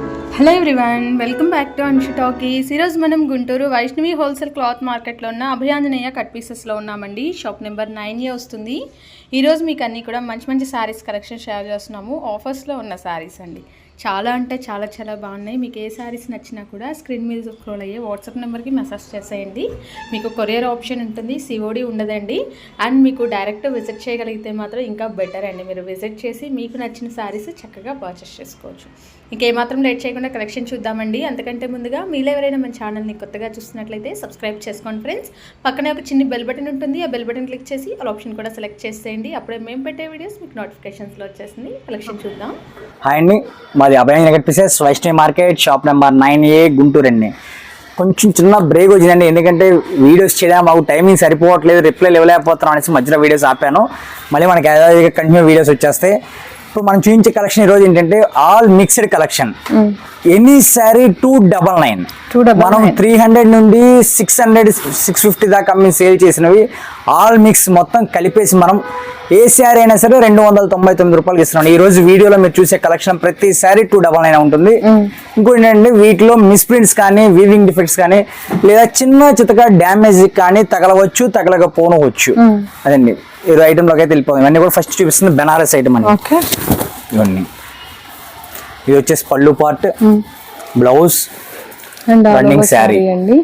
Hello everyone welcome back to Anshu talkies ఈరోజు మనం Guntur Vaishnavi wholesale cloth మార్కెట్లో ఉన్న అభయాంజనేయ కట్ పీసెస్లో ఉన్నామండి. షాప్ నెంబర్ నైన్ వస్తుంది. ఈరోజు మీకు అన్నీ కూడా మంచి మంచి శారీస్ కలెక్షన్ షేర్ చేస్తున్నాము. ఆఫర్స్లో ఉన్న శారీస్ అండి. చాలా అంటే చాలా చాలా బాగున్నాయి. మీకు ఏ శారీస్ నచ్చినా కూడా స్క్రీన్ మీద స్క్రోల్ అయ్యే వాట్సాప్ నెంబర్కి మెసేజ్ చేసేయండి. మీకు కొరియర్ ఆప్షన్ ఉంటుంది సిఓడి ఉండదండి. అండ్ మీకు డైరెక్ట్ విజిట్ చేయగలిగితే మాత్రం ఇంకా బెటర్ అండి. మీరు విజిట్ చేసి మీకు నచ్చిన శారీస్ చక్కగా పర్చేస్ చేసుకోవచ్చు. ఇంకేమాత్రం లేట్ చేయకుండా కలెక్షన్ చూద్దామండి. అంతకంటే ముందుగా మీలో ఎవరైనా మన ఛానల్ని కొత్తగా చూస్తున్నట్లయితే సబ్స్క్రైబ్ చేసుకోండి ఫ్రెండ్స్. పక్కనే ఒక చిన్న బెల్ బటన్ ఉంటుంది. ఆ బెల్ బటన్ క్లిక్ చేసి ఆ ఆప్షన్ కూడా సెలెక్ట్ చేసేయండి. అప్పుడే మేము పెట్టే వీడియోస్ మీకు నోటిఫికేషన్స్లో వచ్చేసింది కలెక్షన్ చూద్దాం. హాయ్ అండి. మాది Abhayam Nagar pieces Vaishnavi market shop number nine A Guntur అండి. కొంచెం చిన్న బ్రేక్ వచ్చిందండి. ఎందుకంటే వీడియోస్ చేయడం మాకు టైమింగ్ సరిపోవట్లేదు రిప్లై ఇవ్వలేకపోతున్నాం అనేసి మధ్యలో వీడియోస్ ఆపాను. మళ్ళీ మనకి కంటిన్యూ వీడియోస్ వచ్చేస్తాయి. ఇప్పుడు మనం చూపించే కలెక్షన్ ఈరోజు ఏంటంటే all mixed collection any sari two double nine మనం త్రీ హండ్రెడ్ నుండి సిక్స్ హండ్రెడ్ సిక్స్ ఫిఫ్టీ దాకా మేము సేల్ చేసినవి. ఆల్ మిక్స్ మొత్తం కలిపేసి మనం ఏ శారీ అయినా సరే రెండు వందల తొంభై తొమ్మిది రూపాయలకి ఇస్తున్నాం ఈ రోజు వీడియోలో మీరు చూసే కలెక్షన్ ప్రతి శారీ టూ డబల్ నైన్ ఉంటుంది ఇంకోటి ఏంటంటే వీటిలో మిస్ప్రింట్స్ కానీ వీవింగ్ డిఫెక్ట్స్ కానీ లేదా చిన్న చితక డ్యామేజ్ కానీ తగలవచ్చు తగలకపోనవచ్చు అదండి. ఈ ఐటెంలోకి అయితే వెళ్ళిపోతుంది ఇవన్నీ కూడా ఫస్ట్ చూపిస్తుంది బెనారస్ ఐటమ్ అండి. ఓకే. ఇవన్నీ. ఇది వచ్చేసి పళ్ళు పార్ట్ బ్లౌజ్ Running saree. అండి.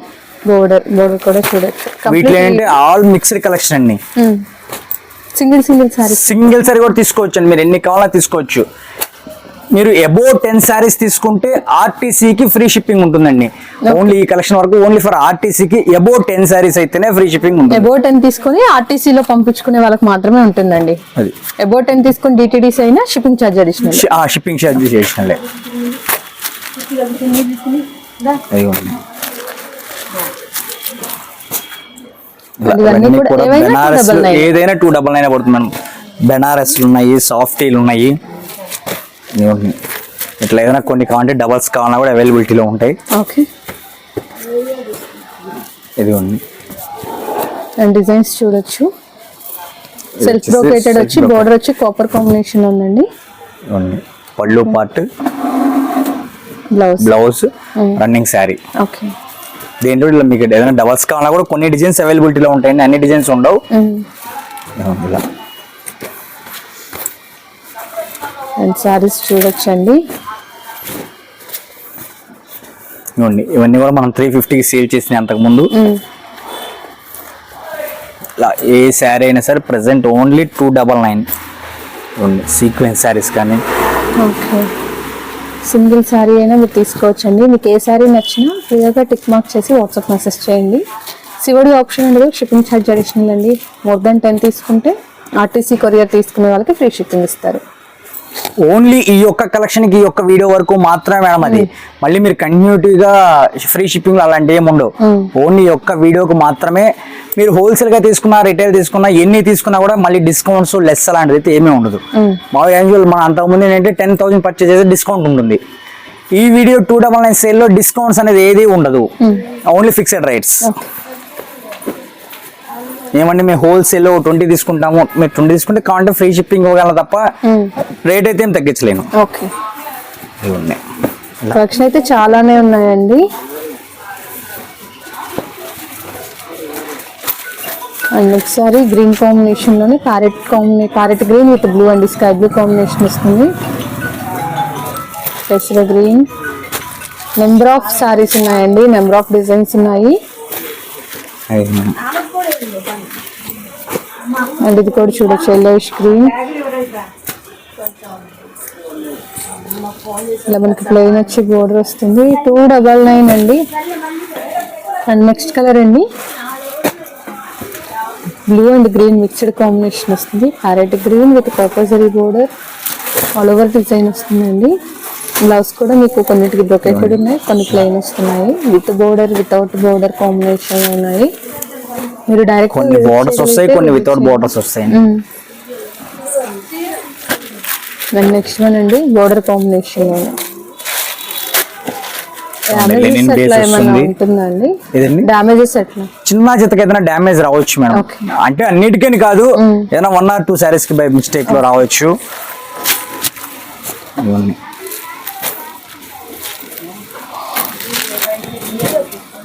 బోర్డర్ బోర్డర్ కూడా చూడొచ్చు. వీటిలో ఏంటంటే ఆల్ మిక్స్డ్ కలెక్షన్ అండి. Single single sari single sari కూడా తీసుకోవచ్చు అండి మీరు ఎన్ని కావాలో తీసుకోవచ్చు. మీరు అబౌవ్ టెన్ సారీస్ తీసుకుంటే ఆర్టీసీకి ఫ్రీ షిప్పింగ్ ఉంటుందండి. ఓన్లీ ఈ కలెక్షన్ వరకు ఓన్లీ ఫర్ ఆర్టీసీకి అబౌవ్ టెన్ సారీస్ అయితేనే ఫ్రీ షిప్పింగ్ ఉంటుంది. అబౌట్ టెన్ తీసుకొని RTC లో పంపించుకునే వాళ్ళకి మాత్రమే ఉంటుందండి. అది. అబౌట్ టెన్ తీసుకొని డిటీడీస్ అయినా shipping charge additional shipping charge చేసినలే అదిగోండి. ఇలా ఇవన్నీ ఇవన్నీ కూడా కూడా ఏవైనా two బెనారస్. ఏదైనా టూ డబల్ నైన్ పడుతుంది మేడం బెనారస్ ఉన్నాయి సాఫ్టీలు ఉన్నాయి. ఇట్లా ఏదైనా కొన్ని కావాలంటే డబల్స్ కావాలన్నా కూడా అవైలబిలిటీలో ఉంటాయి. ఓకే. ఇదిగోండి. అండ్ డిజైన్స్ చూడొచ్చు. ఇది సెల్ఫ్ బ్రోకేటెడ్ వచ్చి. బోర్డర్ వచ్చి కాపర్ కాంబినేషన్ ఉందండి. పళ్ళు part blouse blouse running sari okay దేంట్లో ఇలా మీకు ఏదైనా డబల్స్ కావాలన్నా కూడా కొన్ని డిజైన్స్ అవైలబిలిటీలో ఉంటాయండి. అన్ని డిజైన్స్ ఉండవు. ఇలా. అండ్ సారీస్ చూడొచ్చండి. ఇవ్వండి. ఇవన్నీ కూడా మనం త్రీ ఫిఫ్టీకి సేల్ చేసినాయి అంతకుముందు ఇలా ఏ శారీ అయినా సరే present only two double nine sequence saris కానీ. ఓకే సింగిల్ శారీ అయినా మీరు తీసుకోవచ్చండి. మీకు ఏ శారీ నచ్చినా ఫ్రీగా టిక్ మార్క్ చేసి వాట్సాప్ మెసేజ్ చేయండి. సివడి ఆప్షన్ ఉండదు షిప్పింగ్ ఛార్జ్ అడిషనల్ అండి. మోర్ దాన్ టెన్ తీసుకుంటే ఆర్టీసీ కొరియర్ తీసుకునే వాళ్ళకి ఫ్రీ షిప్పింగ్ ఇస్తారు. ఓన్లీ ఈ యొక్క కలెక్షన్కి ఈ యొక్క వీడియో వరకు మాత్రమే మేడం అది. మళ్ళీ మీరు కంటిన్యూటీగా ఫ్రీ షిప్పింగ్ అలాంటివి ఏమి ఉండవు. ఓన్లీ యొక్క వీడియోకి మాత్రమే మీరు హోల్సేల్గా తీసుకున్నా రిటైల్ తీసుకున్నా ఎన్ని తీసుకున్నా కూడా మళ్ళీ డిస్కౌంట్స్ లెస్ అలాంటిది అయితే ఏమీ ఉండదు. మా యాజువల్ మన అంతకుముందు ఏంటంటే టెన్ థౌసండ్ పర్చేజ్ చేస్తే డిస్కౌంట్ ఉంటుంది. ఈ వీడియో టూ డబల్ నైన్ సేల్లో డిస్కౌంట్స్ అనేది ఏది ఉండదు. ఓన్లీ ఫిక్స్డ్ రైట్స్ ఏమంటే మేము హోల్సేల్ ట్వంటీ తీసుకుంటాము. మీరు ట్వంటీ తీసుకుంటే కావాలంటే ఫ్రీ షిప్పింగ్ ఇవ్వగలం తప్ప రేట్ అయితే ఏం తగ్గించలేను. ఓకే. ఇవి ఉన్నాయి. కలెక్షన్ అయితే చాలానే ఉన్నాయండి. And next sari green కాంబినేషన్లోనే parrot combine parrot green with blue and sky blue combination వస్తుంది. పెసర గ్రీన్ నెంబర్ ఆఫ్ సారీస్ ఉన్నాయండి. నెంబర్ ఆఫ్ డిజైన్స్ ఉన్నాయి. అండ్ ఇది కూడా చూడొచ్చు ఎల్లోయిష్ గ్రీన్ ఇలా మనకి ప్లెయిన్ వచ్చి బోర్డర్ వస్తుంది. టూ డబల్ నైన్ అండి. అండ్ నెక్స్ట్ కలర్ అండి. Blue and green mixed combination వస్తుంది. ప్యారెట్ గ్రీన్ విత్ పర్పసరీ బోర్డర్ ఆల్ ఓవర్ డిజైన్ వస్తుందండి. బ్లౌజ్ కూడా మీకు కొన్నిటికి బ్రొకెటెడ్ ఉన్నాయి. కొన్ని ప్లెయిన్ వస్తున్నాయి. With border without border combination ఉన్నాయి. మీరు డైరెక్ట్ కొన్ని బోర్డర్స్ వస్తాయి కొన్ని వితౌట్ బోర్డర్స్ వస్తాయి. నెక్స్ట్ వన్ అండి బోర్డర్ కాంబినేషన్ base ఎట్లా చిన్న చిత్తకి ఏదైనా డ్యామేజ్ రావచ్చు మేడం. అంటే అన్నిటికని కాదు ఏదైనా వన్ ఆర్ టూ సారీస్కి బై మిస్టేక్లో రావచ్చు. ఇవన్నీ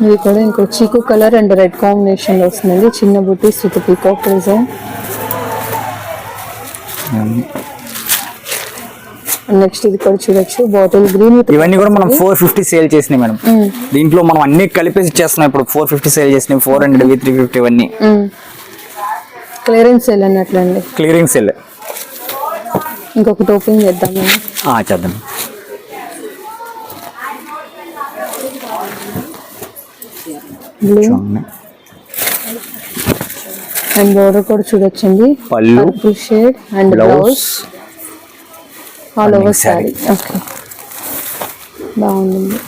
ఇది కూడా ఇంకో చీకు కలర్ అండ్ రెడ్ కాంబినేషన్లో వస్తుందండి చిన్న బుటీస్ విత్ పీకాక్ డిజైన్. నెక్స్ట్ ఇది కూడా చూడొచ్చు. బాటిల్ గ్రీన్ ఇవన్నీ కూడా మనం ఫోర్ ఫిఫ్టీ సేల్ చేసినాయి మేడం. దీంట్లో మనం అన్ని కలిపేసి చేస్తున్నాం. ఇప్పుడు ఫోర్ ఫిఫ్టీ సేల్ చేసినాయి. ఫోర్ హండ్రెడ్ త్రీ ఫిఫ్టీ ఇవన్నీ. క్లియరెన్స్ సేల్ అన్నట్లండి. క్లియరింగ్ సేల్ ఇంకొకటి ఓపెన్ చేద్దామండి చేద్దాం. బ్లూ అండ్ బోర్డర్ కూడా చూడొచ్చండి. పళ్ళు shade and blouse all over sari okay బాగుంది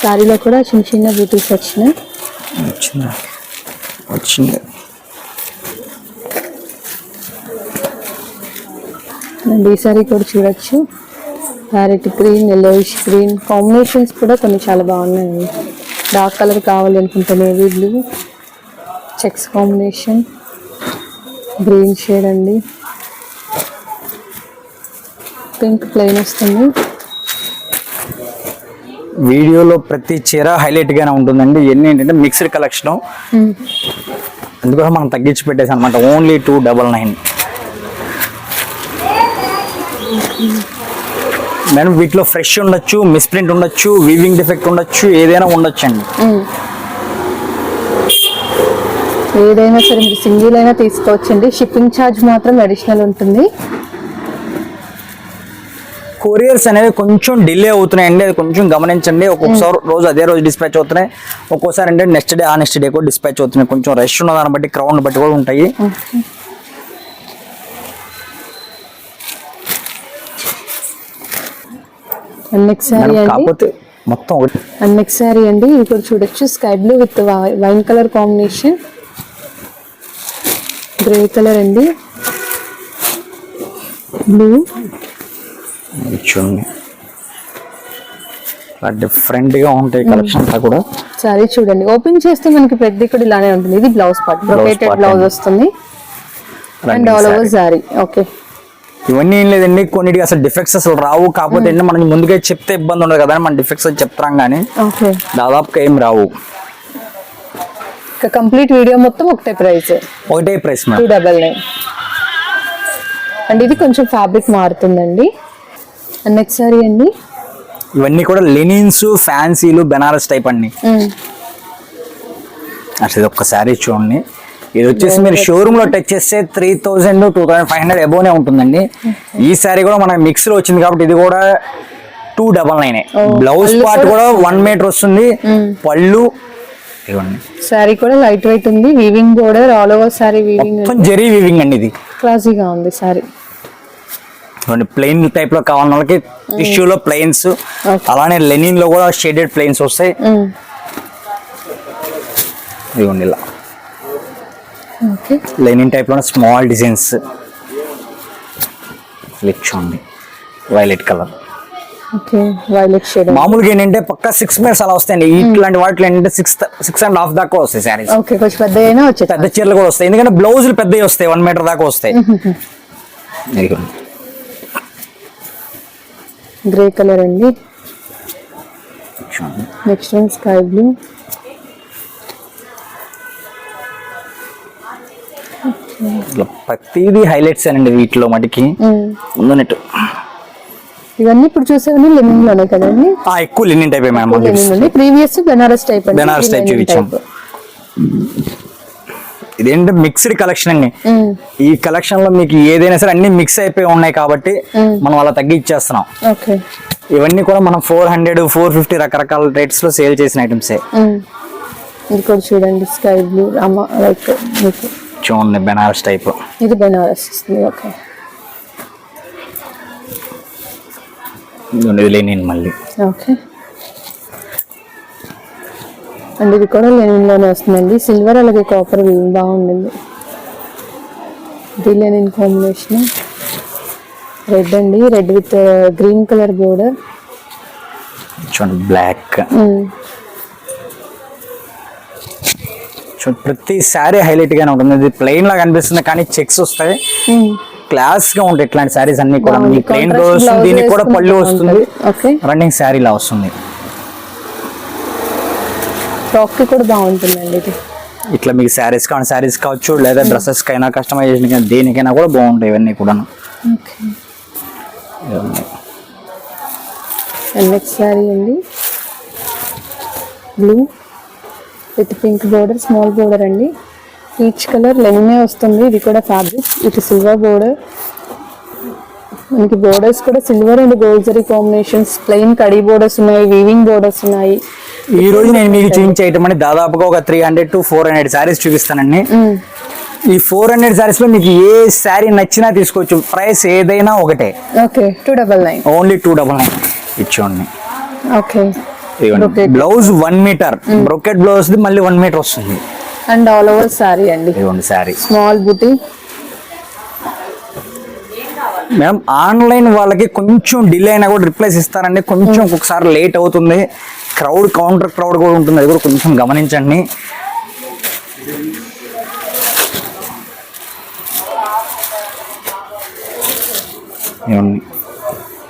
శారీలో కూడా చిన్న చిన్న బ్యూటీస్ వచ్చినాయి. వచ్చింది? అండ్ ఈ సారీ కూడా చూడొచ్చు. Parrot green yellowish green combinations కూడా కొన్ని చాలా బాగున్నాయి డార్క్ కలర్ కావాలి అనుకుంటే navy blue checks combination green shade అండి. పింక్ ప్లెయిన్ వస్తుంది. వీడియోలో ప్రతి చీర హైలైట్ గానే ఉంటుందండి. ఎన్ని ఏంటంటే మిక్స్డ్ కలెక్షన్ అందుకోసం మనం తగ్గించి పెట్టేసి అనమాట only two double nine madam వీటిలో ఫ్రెష్ ఉండొచ్చు మిస్ప్రింట్ ఉండొచ్చు వీవింగ్ డిఫెక్ట్ ఉండొచ్చు ఏదైనా ఉండొచ్చు అండి ఏదైనా సరే మీరు సింగిల్ అయినా తీసుకోవచ్చండి. షిప్పింగ్ ఛార్జ్ మాత్రం అడిషనల్ ఉంటుంది. కొరియర్స్ అనేవి కొంచెం డిలే అవుతున్నాయండి. అది కొంచెం గమనించండి. ఒక్కొక్కసారి రోజు అదే రోజు డిస్పాచ్ అవుతున్నాయి. ఒక్కోసారి అంటే నెక్స్ట్ డే ఆ నెక్స్ట్ డే కూడా డిస్పాచ్ అవుతున్నాయి. కొంచెం రష్ ఉన్న దాన్ని బట్టి క్రౌడ్ బట్టి కూడా ఉంటాయి. నెక్స్ట్ అండి. కాకపోతే మొత్తం నెక్స్ట్ శారీ అండి. ఇది కూడా చూడొచ్చు sky blue with wine colour combination. Grey colour అండి. బ్లూ. చూడండి. డిఫరెంట్గా ఉంటాయి కలెక్షన్ కూడా. సారీ చూడండి. ఓపెన్ చేస్తే మనకి పెద్ద ఇక్కడ ఇలానే ఉంటుంది. ఇది బ్లౌజ్ పార్ట్. Brocaded blouse. వస్తుంది. And all over. Sari. Okay ఇవన్నీ ఏం లేదండి. కొన్నిటికి అసలు డిఫెక్ట్స్ అసలు రావు. కాకపోతే ఏంటంటే మనం ముందుగా చెప్తే ఇబ్బంది ఉండదు కదా మన డిఫెక్ట్స్ అని చెప్తాం కానీ దాదాపుగా ఏం రావు. కంప్లీట్ వీడియో మొత్తం ఒకటే ప్రైస్ ఒకటే price two double nine and ఇది కొంచెం ఫ్యాబ్రిక్ మారుతుందండి. నెక్స్ట్ సారీ అండి. ఇవన్నీ కూడా లెనిన్స్ ఫ్యాన్సీలు బెనారస్ టైప్ అండి. అసలు ఇది ఒక్క శారీ చూడండి. ఇది వచ్చేసి మీరు షోరూమ్లో టచ్ చేస్తే three thousand two thousand five hundred అబోనే ఉంటుందండి. ఈ శారీ కూడా మన మిక్స్లో వచ్చింది కాబట్టి ఇది కూడా టూ డబల్ నైన్ బ్లౌజ్ పళ్ళు పార్ట్ కూడా వన్ మీటర్ వస్తుంది. పళ్ళు ఇవ్వండి శారీ కూడా లైట్ వెయిట్ ఉంది. Weaving border all over sari weaving zari weaving అండి ఇది. క్లాసీగా ఉంది ఇవ్వండి ప్లెయిన్ టైప్లో కావాలన్న వాళ్ళకి టిష్యూ లో ప్లెయిన్స్. అలానే లెనిన్లో కూడా షేడెడ్ ప్లెయిన్స్ వస్తాయి. ఇవ్వండి ఇలా. ఓకే లెనిన్ టైప్లో స్మాల్ డిజైన్స్ చూడండి. వైలెట్ కలర్ మామూలుగా ఏంటంటే పక్క సిక్స్ మినిట్స్ అలా వస్తాయండి. ఇట్లాంటి వాటిలో ఏంటంటే సిక్స్ సిక్స్ అండ్ హాఫ్ దాకా వస్తాయి శారీస్ కొంచెం పెద్ద పెద్ద చీరలు కూడా వస్తాయి. ఎందుకంటే బ్లౌజులు పెద్దవి వస్తాయి. వన్ మీటర్ దాకా వస్తాయి. గ్రే కలర్ అండి. నెక్స్ట్ స్కై బ్లూ ప్రతిదీ హైలైట్స్ అండి వీటిలో మటుకి. ముందు నెట్ ఇవన్నీ ఇప్పుడు చూసేవన్నీ లెనిన్లోనే కదండి? ఎక్కువ లినిన్ టైప్ ఉంది previous Banaras type Banaras linen చూపించాం. ఇదేంటంటే మిక్స్డ్ కలెక్షన్ అండి. ఈ కలెక్షన్లో మీకు ఏదైనా సరే అన్ని మిక్స్ అయిపోయి ఉన్నాయి కాబట్టి మనం అలా తగ్గించేస్తున్నాం ఓకే. ఇవన్నీ కూడా మనం ఫోర్ హండ్రెడ్ ఫోర్ ఫిఫ్టీ రకరకాల రేట్స్లో సేల్ చేసిన ఐటమ్సే. ఇది కూడా చూడండి స్కై బ్లూ లైక్ మీకు చూడండి బెనారస్ టైప్. ఇది బెనారస్ ఓకే. ఇది లేని మళ్ళీ. ఓకే. అండ్ ఇది కూడా లెనిన్లోనే వస్తుందండి. సిల్వర్ అలాగే కాపర్ బాగుంటుంది ఇది లెనిన్ కాంబినేషన్. రెడ్ అండి. Red with green colour border చూడండి బ్లాక్ చూడండి ప్రతి శారీ హైలైట్ గానే ఉంటుంది. ఇది ప్లెయిన్ లాగా అనిపిస్తుంది కానీ చెక్స్ వస్తాయి. క్లాస్గా ఉంటాయి ఇట్లాంటి శారీస్ అన్ని కూడా. మీ ప్లెయిన్ వస్తుంది దీనికి కూడా పళ్ళు వస్తుంది. రన్నింగ్ శారీ లా వస్తుంది. ఫ్రాక్ కూడా బాగుంటుందండి ఇది. ఇట్లా మీకు శారీస్ కావాలి శారీస్ కావచ్చు లేదా డ్రెస్సెస్ కైనా కస్టమైజేషన్ కైనా దేనికైనా కూడా బాగుంటాయి ఇవన్నీ కూడా నెక్స్ట్ శారీ అండి. Blue with pink border small border అండి. ఈచ్ కలర్ లెనినే వస్తుంది. ఇది కూడా ఫ్యాబ్రిక్. ఇది సిల్వర్ బోర్డర్. మనకి బోర్డర్స్ కూడా silver and gold zari combinations. Plain కడీ బోర్డర్స్ ఉన్నాయి వీవింగ్ బోర్డర్స్ ఉన్నాయి. ఈ రోజు నేను మీకు చూపించే ఐటమ్ అని దాదాపుగా ఒక three hundred to four hundred saris చూపిస్తానండి. ఈ ఫోర్ హండ్రెడ్ శారీస్లో మీకు ఏ శారీ నచ్చినా తీసుకోవచ్చు. ప్రైస్ ఏదైనా ఒకటే. Okay. Two double nine only two double nine ఇచ్చోండి okay. Blouse one metre brocade blouse మళ్ళీ వన్ మీటర్ వస్తుంది. అండ్ ఆల్ ఓవర్ శారీ అండి. ఇవ్వండి శారీ స్మాల్ బుటీ మేడం ఆన్లైన్ వాళ్ళకి కొంచెం డిలే అయినా కూడా రిప్లైస్ ఇస్తారండి. కొంచెం ఒక్కొక్కసారి లేట్ అవుతుంది. క్రౌడ్ కౌంటర్ క్రౌడ్ కూడా ఉంటుంది. అది కూడా కొంచెం గమనించండి.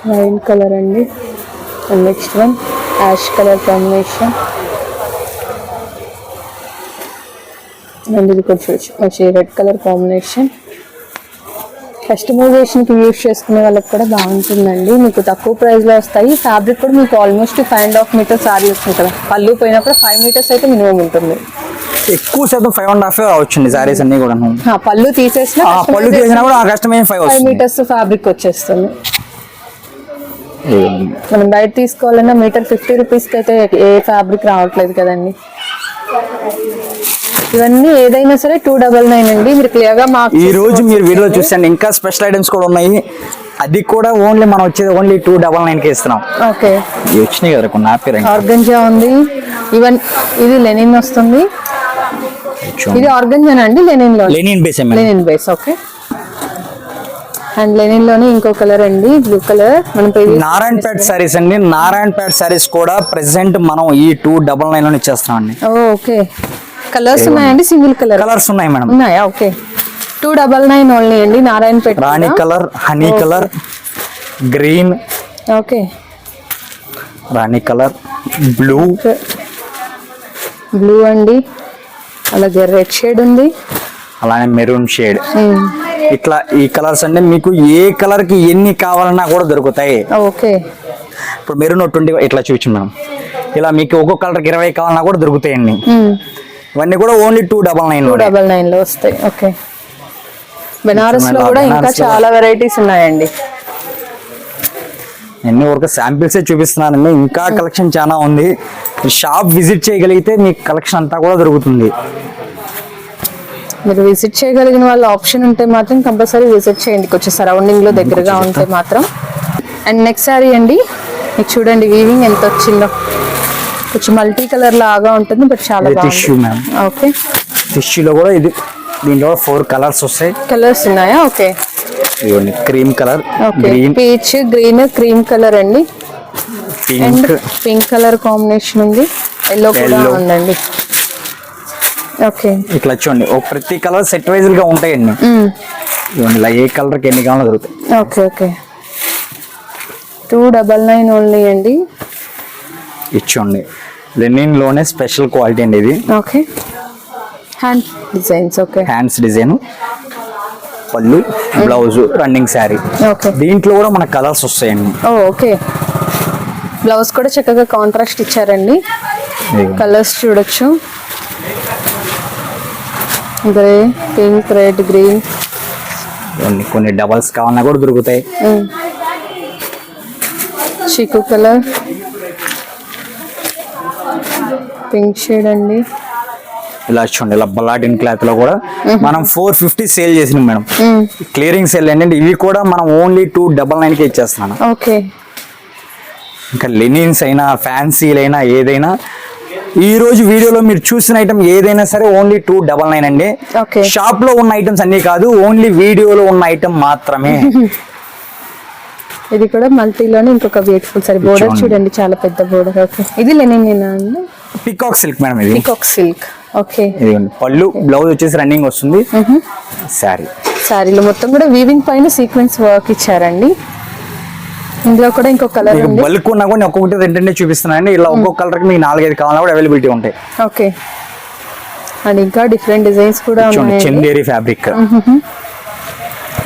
వైన్ కలర్ అండి. Next one ash colour combination and ఇది కొంచెం వచ్చి రెడ్ కలర్ కాంబినేషన్ కస్టమైజేషన్కి యూజ్ చేసుకునే వాళ్ళకి కూడా బాగుంటుందండి. మీకు తక్కువ ప్రైస్లో వస్తాయి. ఫ్యాబ్రిక్ కూడా మీకు almost five and half metre sari వస్తుంది కదా. పళ్ళు పోయినప్పుడు ఫైవ్ మీటర్స్ అయితే మినిమం ఉంటుంది. ఎక్కువ శాతం ఫైవ్ అండ్ హాఫ్ వచ్చింది సారీస్ అన్ని కూడా పళ్ళు తీసేసిన పళ్ళు తీసినా కూడా ఫైవ్ మీటర్స్ ఫ్యాబ్రిక్ వచ్చేస్తుంది. మనం బయట తీసుకోవాలన్నా మీటర్ ఫిఫ్టీ రూపీస్కి అయితే ఏ ఫ్యాబ్రిక్ రావట్లేదు కదండి. ఇవన్నీ ఏదైనా సరే టూ డబల్ నైన్ అండి. మీరు క్లియర్గా మాకు ఈ రోజు మీరు వీడియో చూసండి ఇంకా స్పెషల్ ఐటమ్స్ కూడా ఉన్నాయి. అది కూడా ఓన్లీ మనం వచ్చేది ఓన్లీ టూ డబల్ నైన్కి ఇస్తున్నాం. ఓకే. వచ్చినాయి కదా కొన్ని ఆపేరు ఆర్గంజా ఉంది. ఈవెన్ ఇది లెనిన్ వస్తుంది. ఇది ఆర్గంజానా అండి లెనిన్లో linen base linen base okay. And లెనిన్లోనే ఇంకో కలర్ అండి బ్లూ కలర్. మనం నారాయణ పేట్ సారీస్ అండి. నారాయణ పేట్ సారీస్ కూడా ప్రెసెంట్ మనం ఈ టూ డబల్ నైన్లో ఇచ్చేస్తున్నాం అండి. ఓకే. కలర్స్ ఉన్నాయండి? సింగిల్ కలర్ కలర్స్ ఉన్నాయి మేడం. ఉన్నాయా? Okay. Two double nine only అండి నారాయణపేట రాణి colour honey. Colour green. Okay. రాణి కలర్ బ్లూ. బ్లూ అండి. అలాగే రెడ్ షేడ్ ఉంది. అలానే మెరూన్ షేడ్. ఇట్లా ఈ కలర్స్ అంటే మీకు ఏ కలర్కి ఎన్ని కావాలన్నా కూడా దొరుకుతాయి. ఓకే. ఇప్పుడు మెరూన్ ట్వంటీ ఇట్లా చూపించున్నాం ఇలా మీకు ఒక్కొక్క కలర్ ఇరవై కావాలన్నా కూడా దొరుకుతాయండి. ఇవన్నీ కూడా only two double nine double నైన్లో వస్తాయి. ఓకే. బెనారస్లో కూడా ఇంకా చాలా వెరైటీస్ ఉన్నాయండి. ఎన్ని వరకు శాంపిల్సే చూపిస్తున్నానండి. ఇంకా కలెక్షన్ చాలా ఉంది. షాప్ విజిట్ చేయగలిగితే మీకు కలెక్షన్ అంతా కూడా దొరుకుతుంది. మీరు విజిట్ చేయగలిగిన వాళ్ళ ఆప్షన్ ఉంటే మాత్రం కంపల్సరీ విజిట్ చేయండి. కొంచెం సరౌండింగ్లో దగ్గరగా ఉంటే మాత్రం. అండ్ నెక్స్ట్ సారీ అండి మీకు చూడండి వీవింగ్ ఎంత వచ్చిందో. కొంచెం మల్టీ కలర్ లాగా ఉంటుంది బట్ చాలా. ఓకే టిష్యూలో కూడా ఇది దీంట్లో ఫోర్ కలర్స్ వస్తాయి. కలర్స్ ఉన్నాయా? Okay cream colour green peach green cream colour అండి. పింక్ పింక్ కలర్ కాంబినేషన్ ఉంది. ఎల్లో కూడా. ఉందండి. ఇట్లా చూడండి. ఓ ప్రతి కలర్ సెట్ వైజ్గా ఉంటాయండి. ఇవన్నీ ఇలా ఏ కలర్కి ఎన్ని కావాలో దొరుకుతాయి. Okay okay. Two double nine only అండి. ఇచ్చోండి లెనిన్లోనే స్పెషల్ క్వాలిటీ అండి ఇది. Okay. Hand designs okay. Hands design పళ్ళు బ్లౌజ్ రన్నింగ్ శారీ. ఓకే. దీంట్లో కూడా మన కలర్స్ వస్తాయండి. ఓకే. బ్లౌజ్ కూడా చక్కగా కాంట్రాస్ట్ ఇచ్చారండి. కలర్స్ చూడొచ్చు. Grey pink red green. ఇవన్నీ కొన్ని డబల్స్ కావాలన్నా కూడా దొరుకుతాయి. చిక్కు కలర్. పింక్ షేడ్ అండి. ఇలా చూడండి ఇలా బలాటిన్ క్లాత్లో కూడా మనం ఫోర్ ఫిఫ్టీ సేల్ చేసినాం మేడం. క్లియరింగ్ సేల్ ఏంటంటే ఇవి కూడా మనం ఓన్లీ టూ డబల్ నైన్కి ఇచ్చేస్తున్నాను. ఓకే. ఇంకా లెనిన్స్ అయినా ఫ్యాన్సీలు అయినా ఏదైనా ఈ రోజు వీడియోలో మీరు చూసిన ఐటమ్ ఏదైనా సరే ఓన్లీ టూ డబల్ నైన్ అండి. షాప్లో ఉన్న ఐటమ్స్ అన్ని కాదు ఓన్లీ వీడియోలో ఉన్న ఐటమ్ మాత్రమే. ఇది కూడా మల్టీలోనే ఇంకొక బ్యూటిఫుల్ సరే బోర్డర్ చూడండి. చాలా పెద్ద బోర్డర్ ఓకే ఇది లెనిన్ అండి? పికాక్ సిల్క్ మేడం ఇది. పికాక్ సిల్క్ ఓకే ఇదిగోండి పళ్ళు బ్లౌజ్ వచ్చేసి రన్నింగ్ వస్తుంది. శారీ శారీలో మొత్తం కూడా వీవింగ్ పైన సీక్వెన్స్ వర్క్ ఇచ్చారండి. ఇందులో కూడా ఇంకో కలర్ మీకు బల్క్ ఉన్నా కూడా ఒక్కొక్కటి రెండు రెండే చూపిస్తున్నానండి. ఇలా ఒక్కొక్క కలర్కి మీకు నాలుగైదు కావాలన్నా కూడా అవైలబిలిటీ ఉంటాయి. ఓకే. అండ్ ఇంకా డిఫరెంట్ డిజైన్స్ కూడా చూడండి ఉన్నాయండి. చందేరి ఫ్యాబ్రిక్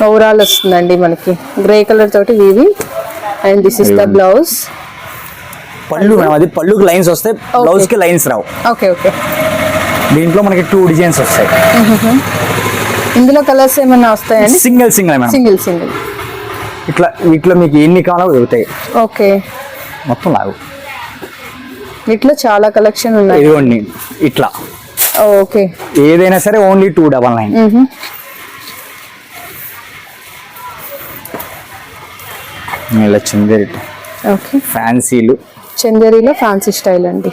ఓవరాల్ వస్తుందండి మనకి. గ్రే కలర్ తోటి weaving and this is the blouse పళ్ళు మేడం అది పళ్ళుకి లైన్స్ వస్తాయి. బ్లౌజ్కి లైన్స్ రావు. ఓకే ఓకే దీంట్లో మనకి టూ డిజైన్స్ వస్తాయి. ఇందులో కలర్స్ ఏమైనా వస్తాయండి? సింగిల్ సింగిల్ సింగిల్ సింగిల్ ఇట్లా వీటిలో మీకు ఎన్ని కావాలో దొరుకుతాయి? ఓకే. మొత్తం లాగు వీటిలో చాలా కలెక్షన్ ఉన్నాయి. ఇదిగోండి ఇట్లా. ఓకే. ఏదైనా సరే ఓన్లీ టూ డబల్ నైన్. ఇలా చందేరి. ఓకే. ఫ్యాన్సీలు. చందేరిలో ఫ్యాన్సీ స్టైల్ అండి.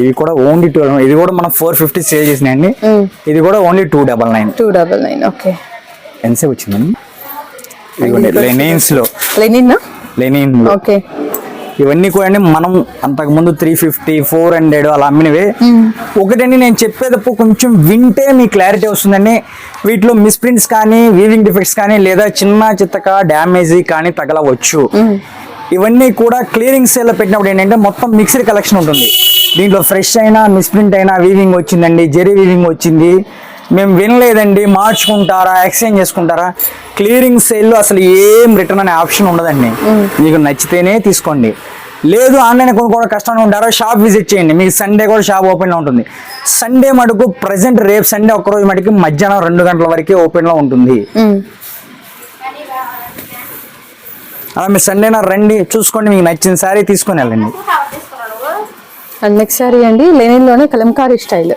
ఇవి కూడా ఓన్లీ టూ ఇది కూడా మనం ఫోర్ ఫిఫ్టీ సేల్ చేసినాయండి. ఇది కూడా only two double nine. Two double nine okay. ఎంతసేపు వచ్చిందండి? ఇదిగోండి లెనిన్స్లో లెనిన్ లెనిన్ ఓకే. ఇవన్నీ కూడా అండి మనం అంతకు ముందు త్రీ ఫిఫ్టీ ఫోర్ హండ్రెడ్ అలా అమ్మినవే. ఒకటండి నేను చెప్పేటప్పుడు కొంచెం వింటే మీ క్లారిటీ వస్తుందండి. వీటిలో మిస్ప్రింట్స్ కానీ వీవింగ్ డిఫెక్ట్స్ కానీ లేదా చిన్న చిత్తక డ్యామేజ్ కానీ తగలవచ్చు. ఇవన్నీ కూడా క్లియరింగ్ సేల్లో పెట్టినప్పుడు ఏంటంటే మొత్తం మిక్స్డ్ కలెక్షన్ ఉంటుంది. దీంట్లో ఫ్రెష్ అయినా మిస్ప్రింట్ అయినా వీవింగ్ వచ్చిందండి జెరీ వీవింగ్ వచ్చింది. మేము వినలేదండి మార్చుకుంటారా ఎక్స్చేంజ్ చేసుకుంటారా? క్లియరింగ్ సేల్లో అసలు ఏం రిటర్న్ అనే ఆప్షన్ ఉండదండి. మీకు నచ్చితేనే తీసుకోండి. లేదు ఆన్లైన్ కొనుక్కోవడం కష్టంగా ఉంటారో? షాప్ విజిట్ చేయండి. మీకు సండే కూడా షాప్ ఓపెన్లో ఉంటుంది. సండే మటుకు ప్రజెంట్ రేపు సండే ఒక్కరోజు మటుకు మధ్యాహ్నం రెండు గంటల వరకే ఓపెన్లో ఉంటుంది. అలా మీరు సండేనా రండి చూసుకోండి మీకు నచ్చిన సారీ తీసుకొని వెళ్ళండి. అండ్ నెక్స్ట్ సారీ అండి లెనిన్లోనే కలంకారీ స్టైల్.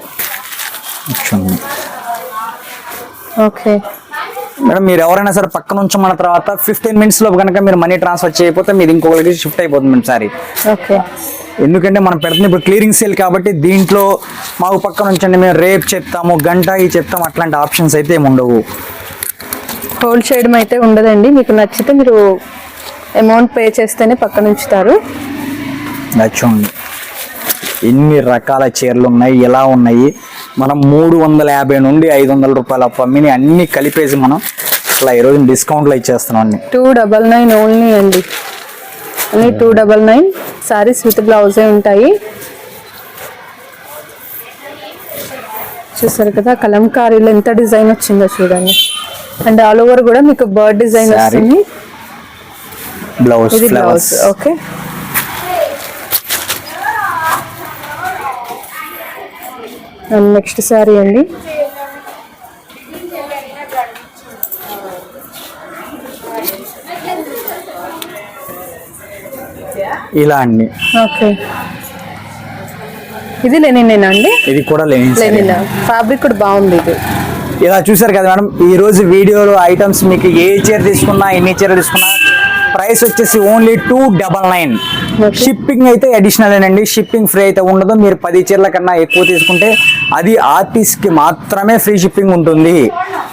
ఓకే మేడం మీరు ఎవరైనా సరే పక్కన ఉంచమన్న తర్వాత ఫిఫ్టీన్ మినిట్స్లో కనుక మీరు మనీ ట్రాన్స్ఫర్ చేయకపోతే మీరు ఇంకొకరికి షిఫ్ట్ అయిపోతుంది మేడం సారీ. ఓకే ఎందుకంటే మనం పెడుతుంది ఇప్పుడు క్లియరింగ్ సేల్ కాబట్టి దీంట్లో మాకు పక్కన ఉంచండి మేము రేపు చెప్తాము గంట చెప్తాము అట్లాంటి ఆప్షన్స్ అయితే ఏమి ఉండవు. హోల్డ్ చేయడం అయితే ఉండదండి. మీకు నచ్చితే మీరు అమౌంట్ పే చేస్తేనే పక్కన ఉంచుతారు. అది చూడండి ఎన్ని రకాల చీరలు ఉన్నాయి ఎలా ఉన్నాయి మనం మూడు వందల యాభై నుండి ఐదు వందల రూపాయల పమ్మిని అన్ని కలిపేసి మనం అట్లా ఈరోజు డిస్కౌంట్లో ఇచ్చేస్తున్నాం అన్ని. టూ డబల్ నైన్ ఓన్లీ అండి. Only two double nine sarees with బ్లౌజే ఉంటాయి. చూసారు కదా కలంకారీలో ఎంత డిజైన్ వచ్చిందో చూడండి. అండ్ ఆల్ ఓవర్ కూడా మీకు బర్డ్ డిజైన్. వస్తుంది. Blouse okay. And next saree అండి. ఇలా అండి. ఓకే. ఇది లెనినేనా అండి? ఇది కూడా లేని లెనిన్? ఫ్యాబ్రిక్ కూడా బాగుంది ఇది. ఇలా చూసారు కదా మేడం ఈ రోజు వీడియోలో ఐటమ్స్ మీకు ఏ చీర తీసుకున్నా ఎన్ని చీర తీసుకున్నా ప్రైస్ వచ్చేసి only two double nine. Shipping అయితే అడిషనల్ అండి షిప్పింగ్ ఫ్రీ అయితే ఉండదు. మీరు పది చీరల కన్నా ఎక్కువ తీసుకుంటే అది artist కి మాత్రమే ఫ్రీ షిప్పింగ్ ఉంటుంది.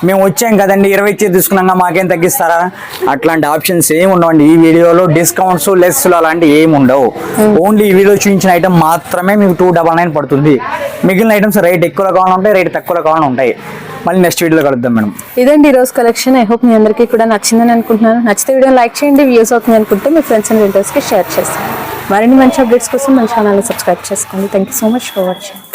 మేము వచ్చాం కదండి. ఇరవై చీర తీసుకున్నాక మాకేం తగ్గిస్తారా? అట్లాంటి ఆప్షన్స్ ఏమి ఉండవండి. ఈ వీడియోలో డిస్కౌంట్స్ లెస్ అలాంటివి ఏమి ఉండవు. ఓన్లీ ఈ వీడియో చూపించిన ఐటమ్ మాత్రమే మీకు టూ డబల్ నైన్ పడుతుంది. మిగిలిన ఐటమ్స్ రేట్ ఎక్కువ కావాలని ఉంటాయి రేట్ తక్కువ కావాలని ఉంటాయి. మళ్ళీ నెక్స్ట్ వీడియోలో కలుద్దాం మేడం. ఇదండి ఈరోజు కలెక్షన్ ఐ హోప్ మీ అందరికీ కూడా నచ్చిందని అనుకుంటున్నాను. నచ్చితే వీడియో లైక్ చేయండి. వ్యూస్ అవుతుంది అనుకుంటే మీ ఫ్రెండ్స్ అండ్ రిలేటివ్స్కి షేర్ చేస్తాను మరిన్ని మంచి అప్డేట్స్ కోసం మన ఛానల్ని సబ్స్క్రైబ్ చేసుకోండి. Thank you so much for watching